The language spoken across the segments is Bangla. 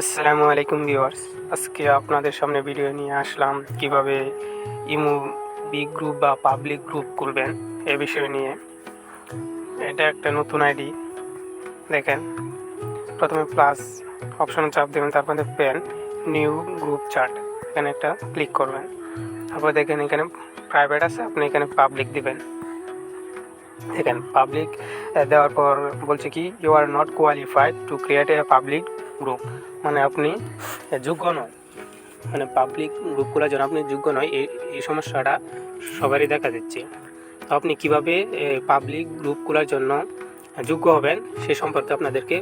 আসসালামু আলাইকুম ভিউয়ার্স। আজকে আপনাদের সামনে ভিডিও নিয়ে আসলাম কীভাবে ইমু বি গ্রুপ বা পাবলিক গ্রুপ খুলবেন এ বিষয় নিয়ে। এটা একটা নতুন আইডি দেখেন, প্রথমে প্লাস অপশনে চাপ দেবেন তারপর পেন নিউ গ্রুপ চার্ট এখানে একটা ক্লিক করবেন। তারপর দেখেন এখানে প্রাইভেট আছে, আপনি এখানে পাবলিক দিবেন। দেখেন পাবলিক দেওয়ার পর বলছে কি you are not qualified to create a public group মানে আপনি যোগ্য নয়। মানে পাবলিক গ্রুপগুলোর জন্য আপনি যোগ্য নয়, এই এই সমস্যাটা সবারই দেখা দিচ্ছে। তো আপনি কীভাবে পাবলিক গ্রুপগুলোর জন্য যোগ্য হবেন, সে সম্পর্কে আপনাদেরকে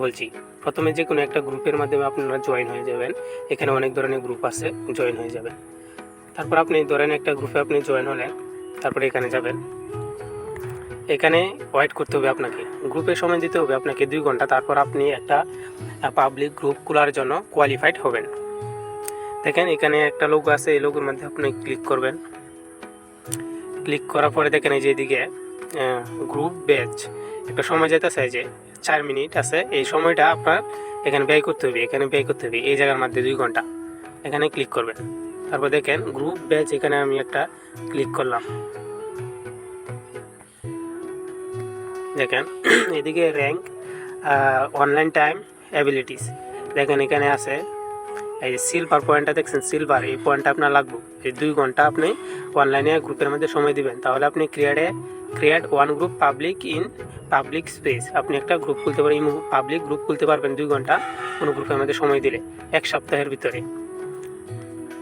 বলছি। প্রথমে যে কোনো একটা গ্রুপের মাধ্যমে আপনারা জয়েন হয়ে যাবেন। এখানে অনেক ধরনের গ্রুপ আছে জয়েন হয়ে যাবেন। তারপর আপনি ধরেন একটা গ্রুপে আপনি জয়েন হলেন, তারপরে এখানে যাবেন। এখানে ওয়েট করতে হবে আপনাকে। গ্রুপে সময় দিতে হবে আপনাকে দুই ঘণ্টা। তারপর আপনি একটা পাবলিক গ্রুপ খোলার জন্য কোয়ালিফাইড হবেন। দেখেন, এখানে একটা লোক আছে, এই লোকের মধ্যে আপনি ক্লিক করবেন। ক্লিক করার পরে দেখেন এই যে এদিকে গ্রুপ ব্যাচ একটা সময় যেতেছে যে চার মিনিট আছে। এই সময়টা আপনার এখানে ব্যয় করতে হবে, এখানে ব্যয় করতে হবে। এই জায়গার মধ্যে দুই ঘণ্টা। এখানে ক্লিক করবেন। তারপর দেখেন গ্রুপ ব্যাচ এখানে আমি একটা ক্লিক করলাম। দেখেন, এদিকে র্যাঙ্ক অনলাইন টাইম অ্যাবিলিটিস দেখেন, এখানে আছে, এই যে সিলভার পয়েন্টটা দেখছেন সিলভার এই পয়েন্টটা আপনার লাগবে। এই দুই ঘণ্টা আপনি অনলাইনে গ্রুপের মধ্যে সময় দিবেন। তাহলে আপনি ক্রিয়েটে create one group public in public space আপনি একটা গ্রুপ খুলতে পারেন পাবলিক গ্রুপ খুলতে পারবেন দুই ঘণ্টা কোনো গ্রুপের মধ্যে সময় দিলে, এক সপ্তাহের ভিতরে।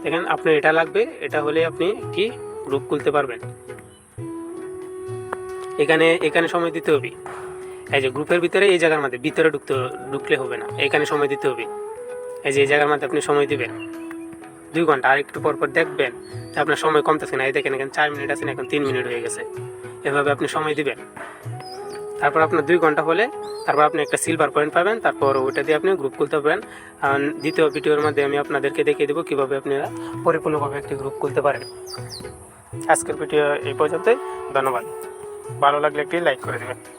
দেখেন, আপনার এটা লাগবে, এটা হলে আপনি কি গ্রুপ খুলতে পারবেন। এখানে এখানে সময় দিতে হবে। এই যে গ্রুপের ভিতরে এই জায়গার মধ্যে, ভিতরে ঢুকতে, ঢুকলে হবে না। এখানে সময় দিতে হবে। এই যে এই জায়গার মধ্যে আপনি সময় দিবেন। দুই ঘণ্টা, আর একটু পর পর দেখবেন যে আপনার সময় কমতেছে না। এই দেখেন, এখানে চার মিনিট আছে না এখন তিন মিনিট হয়ে গেছে। এভাবে আপনি সময় দিবেন। তারপর আপনার দুই ঘণ্টা হলে, তারপর আপনি একটা সিলভার পয়েন্ট পাবেন। তারপর ওইটা দিয়ে আপনি গ্রুপ খুলতে পারবেন। আর দ্বিতীয় ভিডিওর মধ্যে আমি আপনাদেরকে দেখিয়ে দেবো কীভাবে আপনারা পরিপূর্ণভাবে একটি গ্রুপ খুলতে পারেন। আজকের ভিডিও এই পর্যন্তই। ধন্যবাদ। ভালো লাগলে একটি লাইক করে দেবেন।